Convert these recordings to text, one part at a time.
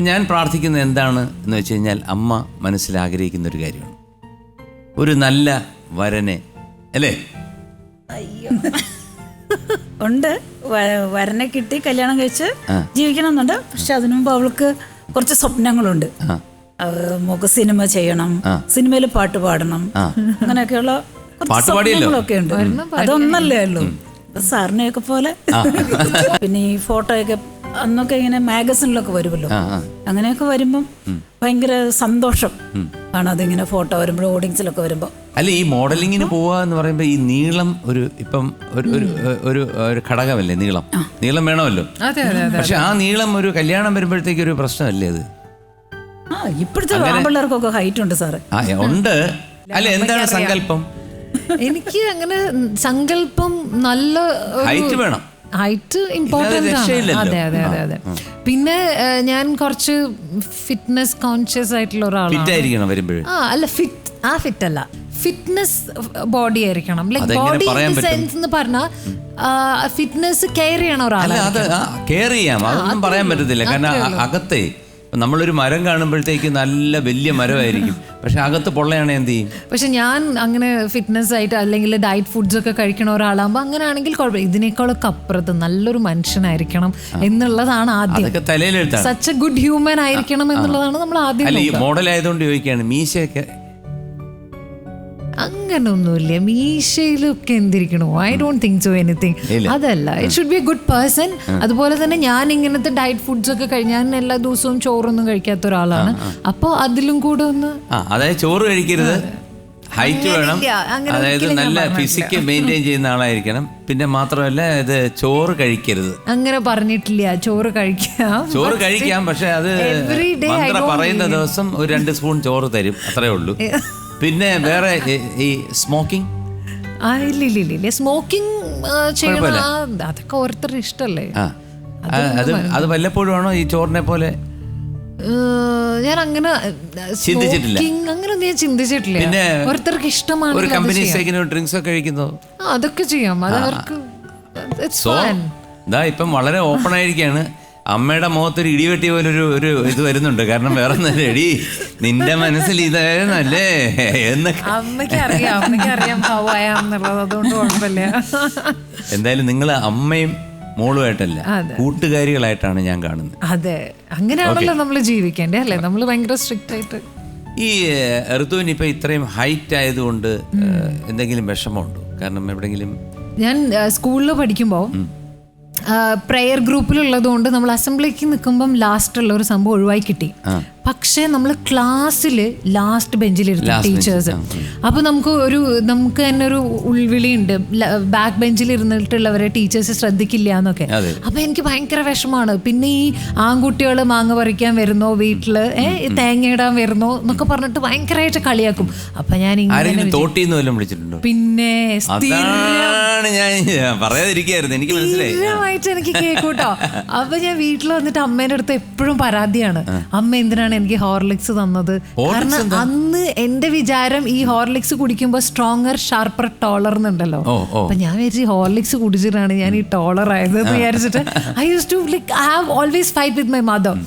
ഞാൻ പ്രാർത്ഥിക്കുന്നത് എന്താണ് എന്ന് വെച്ച് കഴിഞ്ഞാൽ അമ്മ മനസ്സിലാഗ്രഹിക്കുന്ന ഒരു കാര്യമാണ്. ഒരു നല്ല വരനെ അല്ലേ? ഉണ്ട്. വ- വരനെ കിട്ടി കല്യാണം കഴിച്ച്. ജീവിക്കണം എന്നുണ്ട് പക്ഷെ അതിനു മുമ്പ് അവൾക്ക് കുറച്ച് സ്വപ്നങ്ങളുണ്ട്. ആ. നമുക്ക് സിനിമ ചെയ്യണം സിനിമയിൽ പാട്ട് പാടണം. അങ്ങനെയൊക്കെയുള്ള കുറച്ച് പാട്ട് പാടിയല്ലോ? സ്വപ്നങ്ങളൊക്കെ ഉണ്ട്. അതൊന്നല്ലേ ഉള്ളൂ. സാറിനെയൊക്കെ പോലെ. പിന്നെ ഈ ഫോട്ടോയൊക്കെ അന്നൊക്കെ ഇങ്ങനെ മാഗസിനിലൊക്കെ വരുമല്ലോ. അങ്ങനെയൊക്കെ വരുമ്പം ഭയങ്കര സന്തോഷം. ആണ് അതിങ്ങനെ ഫോട്ടോ വരുമ്പോൾ ഓഡിയൻസിലൊക്കെ വരുമ്പോൾ അല്ല ഈ മോഡലിങ്ങിന് പോവുക എന്ന് പറയുമ്പോൾ ഈ നീളം ഒരു ഇപ്പം ഒരു ഒരു ഒരു ഘടകമല്ലേ നീളം? നീളം വേണമല്ലോ. അതെ അതെ അതെ പക്ഷെ ആ നീളം ഒരു കല്യാണം വരുമ്പോഴത്തേക്ക് ഒരു പ്രശ്നമല്ലേ അത്? ആ ഇപ്പോഴത്തെ ആമ്പിള്ളേർക്കൊക്കെ ഹൈറ്റ് ഉണ്ട് സാറ്. ഉണ്ട്. അല്ല എന്താണ് സങ്കല്പം? എനിക്ക് അങ്ങനെ സങ്കല്പം നല്ല ഹൈറ്റ് വേണം. ഹൈറ്റ് ഇമ്പോർട്ടന്റ് ആണ്. അതെ അതെ അതെ അതെ. പിന്നെ ഞാൻ കുറച്ച് ഫിറ്റ്നസ് കോൺഷ്യസ് ആയിട്ടുള്ള ഒരാളാണ്. ആ അല്ല ഫിറ്റ് ആ ഫിറ്റ് അല്ല. ഫിറ്റ്നസ് ബോഡി ആയിരിക്കണം. ലൈക് ബോഡി സെൻസ് എന്ന് പറഞ്ഞാൽ ഫിറ്റ്നസ് കെയർ ചെയ്യണ ഒരാളെ കെയർ ചെയ്യാം. അതൊന്നും പറയാൻ പറ്റത്തില്ല. കാരണം അകത്തെ നമ്മളൊരു മരം കാണുമ്പോഴത്തേക്ക് നല്ല വലിയ മരമായിരിക്കും. പക്ഷെ അകത്ത് പൊള്ളയാണ് എന്ത് ചെയ്യും? പക്ഷെ ഞാൻ അങ്ങനെ ഫിറ്റ്നസ് ആയിട്ട് അല്ലെങ്കിൽ ഡയറ്റ് ഫുഡ്സ് ഒക്കെ കഴിക്കണ ഒരാളാകുമ്പോൾ അങ്ങനെയാണെങ്കിൽ കുഴപ്പമില്ല. ഇതിനേക്കാളൊക്കെ അപ്പുറത്ത് നല്ലൊരു മനുഷ്യനായിരിക്കണം എന്നുള്ളതാണ് ആദ്യം. സച്ച് എ ഗുഡ് ഹ്യൂമൻ ആയിരിക്കണം എന്നുള്ളതാണ് നമ്മൾ ആദ്യം. മോഡൽ ആയതുകൊണ്ട് ചോദിക്കുകയാണ് മീശയൊക്കെ അങ്ങനൊന്നുമില്ല. മീശയിലൊക്കെ എന്തിരിക്കണോ? I don't think so anything അതല്ല. It should be a good person അതുപോലെ തന്നെ ഞാൻ ഇങ്ങനത്തെ ഡയറ്റ് ഫുഡ്സ് ഒക്കെ കഴി ഞാൻ എല്ലാ ദിവസവും ചോറൊന്നും കഴിക്കാത്ത ഒരാളാണ്. അപ്പോൾ അതിലും കൂടെ ഒന്ന് അതായത് ചോറ് കഴിക്കരുത്. ഹൈറ്റ് വേണം. അതായത് നല്ല. ഫിസിക്ക് മെയിന്റെയിൻ ചെയ്യുന്ന ആളായിരിക്കണം. പിന്നെ മാത്രമല്ല ഇത് ചോറ് കഴിക്കരുത്. അങ്ങനെ പറഞ്ഞിട്ടില്ല. ചോറ് കഴിക്കാം. ചോറ് കഴിക്കാം പക്ഷെ അത് പറയുന്ന ദിവസം ഒരു രണ്ട് സ്പൂൺ ചോറ് തരും. അത്രേ ഉള്ളൂ. പിന്നെ വേറെ ഈ- സ്മോക്കിംഗ് ആ ഇല്ല ഇല്ല ഇല്ല ഇല്ല. സ്മോക്കിംഗ് ചെയ്യണം ആ, അതൊക്കെ ഓരോരുത്തരുടെ ഇഷ്ടല്ലേ? ആ. അത് അത് വല്ലപ്പോഴും ആണോ ഈ ചോറിനെ പോലെ? ഏഹ്, ഞാൻ അങ്ങനെ ചിന്തിച്ചിട്ടില്ല. അങ്ങനെ അങ്ങനൊന്നും ഞാൻ ചിന്തിച്ചിട്ടില്ല. പിന്നെ ഓരോരുത്തർക്ക് ഒരു ഇഷ്ടമാണ് കമ്പനി സൈക്കിന് ഡ്രിങ്ക്സ് ഒക്കെ കഴിക്കുന്നത് അതൊക്കെ ചെയ്യാം. അത് അവർക്ക് it's fun. ഇതാ ഇപ്പം വളരെ ഓപ്പൺ ആയിരിക്കാണ് അമ്മയുടെ മുഖത്തൊരു ഇടിവെട്ടി പോലെ ഒരു ഒരു ഇത് വരുന്നുണ്ട്. കാരണം വേറെ എടി നിന്റെ മനസ്സിൽ ഇതായിരുന്നല്ലേ? എന്നൊക്കെ. അമ്മയ്ക്ക് അറിയാം. അമ്മയ്ക്ക് അറിയാം ഹവായാന്നുള്ളത് അതുകൊണ്ട് കുഴപ്പമില്ല. എന്തായാലും നിങ്ങൾ അമ്മയും മോളുമായിട്ടല്ല കൂട്ടുകാരികളായിട്ടാണ് ഞാൻ കാണുന്നത്. അതെ. അങ്ങനെയാണല്ലോ നമ്മൾ ജീവിക്കേണ്ടേ അല്ലേ? നമ്മൾ ഭയങ്കര സ്ട്രിക്റ്റ് ആയിട്ട്. ഈ ഋതുവിന് ഇപ്പൊ ഇത്രയും ഹൈറ്റ് ആയതുകൊണ്ട് എന്തെങ്കിലും വിഷമമുണ്ടോ? കാരണം എവിടെങ്കിലും ഞാൻ സ്കൂളിൽ പഠിക്കുമ്പോൾ പ്രെയർ ഗ്രൂപ്പിലുള്ളത് കൊണ്ട് നമ്മൾ അസംബ്ലിക്ക് നിൽക്കുമ്പം ലാസ്റ്റുള്ള ഒരു സംഭവം ഒഴിവായി കിട്ടി. പക്ഷേ നമ്മൾ ക്ലാസ്സിൽ ലാസ്റ്റ് ബെഞ്ചിലിരുന്ന ടീച്ചേഴ്സ് അപ്പോൾ നമുക്ക് ഒരു നമുക്ക് തന്നെ ഒരു ഉൾവിളിയുണ്ട് ബാക്ക് ബെഞ്ചിൽ ഇരുന്നിട്ടുള്ളവരെ ടീച്ചേഴ്സ് ശ്രദ്ധിക്കില്ല എന്നൊക്കെ. അപ്പോൾ എനിക്ക് ഭയങ്കര വിഷമമാണ്. പിന്നെ ഈ ആൺകുട്ടികൾ മാങ്ങ പറിക്കാൻ വരുന്നോ വീട്ടിൽ തേങ്ങ ഇടാൻ വരുന്നോ എന്നൊക്കെ പറഞ്ഞിട്ട് ഭയങ്കരമായിട്ട് കളിയാക്കും. അപ്പൊ ഞാൻ ഇങ്ങനെ പിന്നെ പറയാതിരിക്കായിരുന്നു. എനിക്ക് മനസ്സിലായി. എനിക്ക് അപ്പൊ ഞാൻ വീട്ടിൽ വന്നിട്ട് അമ്മേന്റെ അടുത്ത് എപ്പോഴും പരാതിയാണ്. അമ്മ എന്തിനാണ് എനിക്ക് ഹോർലിക്സ് തന്നത്. കാരണം അന്ന് എന്റെ വിചാരം ഈ ഹോർലിക്സ് കുടിക്കുമ്പോ സ്ട്രോങ്ങർ ഷാർപ്പർ ടോളർ എന്നുണ്ടല്ലോ. അപ്പൊ ഞാൻ വിചാരിച്ചു ഹോർലിക്സ് കുടിച്ചിട്ടാണ് ഞാൻ ഈ ടോളർ ആയത് എന്ന് വിചാരിച്ചിട്ട് I use to like I have always fight with my mother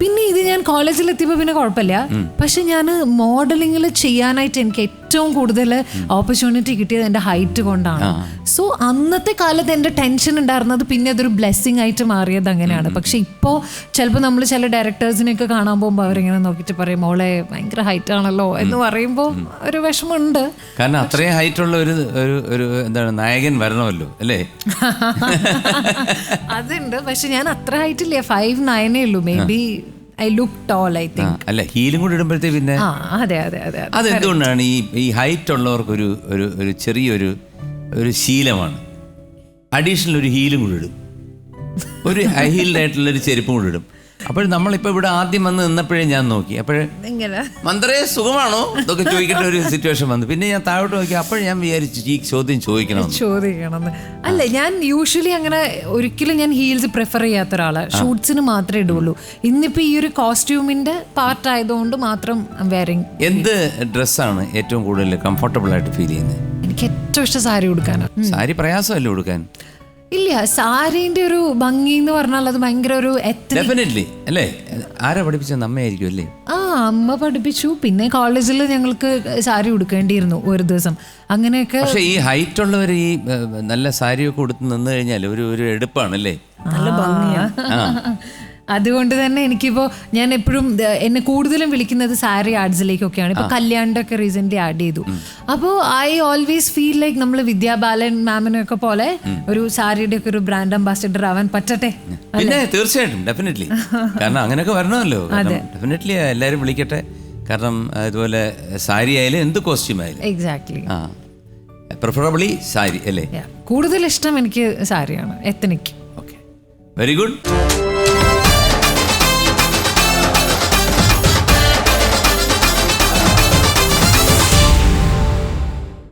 പിന്നെ ഇത് ഞാൻ കോളേജിൽ എത്തിയപ്പോൾ പിന്നെ കുഴപ്പമില്ല. പക്ഷെ ഞാൻ മോഡലിങ്ങിൽ ചെയ്യാനായിട്ട് എനിക്ക് ഏറ്റവും കൂടുതൽ ഓപ്പർച്യൂണിറ്റി കിട്ടിയത് എന്റെ ഹൈറ്റ് കൊണ്ടാണ്. സോ അന്നത്തെ കാലത്ത് എന്റെ ടെൻഷൻ ഉണ്ടായിരുന്നത് പിന്നെ അതൊരു ബ്ലെസ്സിങ് ആയിട്ട് മാറിയത് അങ്ങനെയാണ്. പക്ഷെ ഇപ്പോൾ ചിലപ്പോൾ നമ്മൾ ചില ഡയറക്ടേഴ്സിനെയൊക്കെ കാണാൻ പോകുമ്പോൾ അവരിങ്ങനെ നോക്കിയിട്ട് പറയും മോളെ ഭയങ്കര ഹൈറ്റ് ആണല്ലോ എന്ന് പറയുമ്പോൾ ഒരു വിഷമമുണ്ട്. കാരണം അത്രയും ഹൈറ്റ് ഉള്ള ഒരു ഒരു ഒരു എന്താണ് നായകൻ വരണമല്ലോ അല്ലേ? അതുണ്ട്. പക്ഷെ ഞാൻ അത്ര ഹൈറ്റ് ഇല്ല. ഫൈവ് നയനേ ഉള്ളൂ. Maybe I look tall I think. അല്ല ഹീലും കൂടി ഇടുമ്പോഴത്തേ പിന്നെ ആ അതെ അതെ അതെ അതെ. അതെന്തുകൊണ്ടാണ് ഈ ഈ ഹൈറ്റ് ഉള്ളവർക്കൊരു ഒരു ഒരു ചെറിയൊരു ഒരു ശീലമാണ്? അഡീഷണൽ ഒരു ഹീലും കൂടി ഇടും. ഒരു ഹൈ ഹീൽഡായിട്ടുള്ള ഒരു ചെരുപ്പും കൂടി ഇടും. അപ്പോൾ നമ്മളിപ്പോൾ ഇവിടെ ആദ്യം വന്ന് നിന്നപ്പോഴേ ഞാൻ നോക്കി. അപ്പോഴേ മന്ത്രേ സുഖമാണോ? ഇതൊക്കെ ചോദിക്കേണ്ട ഒരു സിറ്റുവേഷൻ വന്നു. പിന്നെ ഞാൻ താഴോട്ട് നോക്കി അപ്പോൾ ഞാൻ വിചാരിച്ചു ഈ ചോദ്യം ചോദിക്കണം ചോദിക്കണം അല്ല ഞാൻ യൂഷ്വലി അങ്ങനെ ഒരിക്കലും ഞാൻ ഹീൽസ് പ്രിഫർ ചെയ്യാത്ത ഒരാളാണ് ഷൂട്ട്സിന് മാത്രമേ ഇടുള്ളൂ. ഇന്നിപ്പോ ഈ ഒരു കോസ്റ്റ്യൂമിന്റെ പാർട്ട് ആയതുകൊണ്ട് മാത്രം വേറിങ് എന്ത് ഡ്രസ്സാണ് ഏറ്റവും കൂടുതൽ കംഫർട്ടബിൾ ആയിട്ട് ഫീൽ ചെയ്യുന്നത്? എനിക്ക് ഏറ്റവും ഇഷ്ടം സാരി ഉടുക്കാനാണ്. സാരി പ്രയാസമല്ലേ കൊടുക്കാൻ ഇല്ല സാരീന്റെ ഒരു ഭംഗി എന്ന് പറഞ്ഞാൽ അത് ഭയങ്കര ഒരു എത്ര ഡെഫിനറ്റ്ലി അല്ലേ? ആരാ പഠിപ്പിച്ചത്? അമ്മയായിരിക്കും അല്ലേ? ആ അമ്മ പഠിപ്പിച്ചു. പിന്നെ കോളേജിൽ ഞങ്ങൾക്ക് സാരി ഉടുക്കേണ്ടിയിരുന്നു ഒരു ദിവസം. അങ്ങനെയൊക്കെ പക്ഷെ ഈ ഹൈറ്റ് ഉള്ളവർ ഈ ഏ, നല്ല സാരിയൊക്കെ ഉടുത്ത് നിന്ന് കഴിഞ്ഞാൽ ഒരു ഒരു എടുപ്പാണല്ലേ നല്ല ഭംഗിയാ. അതുകൊണ്ട് തന്നെ എനിക്കിപ്പോൾ ഞാൻ എപ്പോഴും എന്നെ കൂടുതലും വിളിക്കുന്നത് സാരി ആർട്സിലേക്കൊക്കെയാണ് ഇപ്പോൾ കല്യാണിന്റെ ഒക്കെ റീസെന്റ് ആഡ് ചെയ്തു. അപ്പോൾ ഐ ഓൾവേസ് ഫീൽ ലൈക്ക് നമ്മൾ വിദ്യാബാലൻ മാമിനൊക്കെ പോലെ ഒരു സാരിയുടെ ഒക്കെ ഒരു ബ്രാൻഡ് അംബാസിഡർ ആവാൻ പറ്റട്ടെ? പിന്നെ തീർച്ചയായിട്ടും ഡെഫിനറ്റ്ലി കാരണം അങ്ങനെയൊക്കെ വരണമല്ലോ. ഡെഫിനറ്റ്ലി എല്ലാവരും വിളിക്കട്ടെ. കാരണം ഇതുപോലെ സാരി ആയാലും എന്ത് കോസ്റ്റ്യൂം ആയാലും. എക്സാക്ട്ലി ആ. പ്രിഫറബിളി സാരി അല്ലേ? കൂടുതൽ ഇഷ്ടം എനിക്ക് സാരിയാണ് എത്തനിക്ക് ഓക്കെ വെരി ഗുഡ്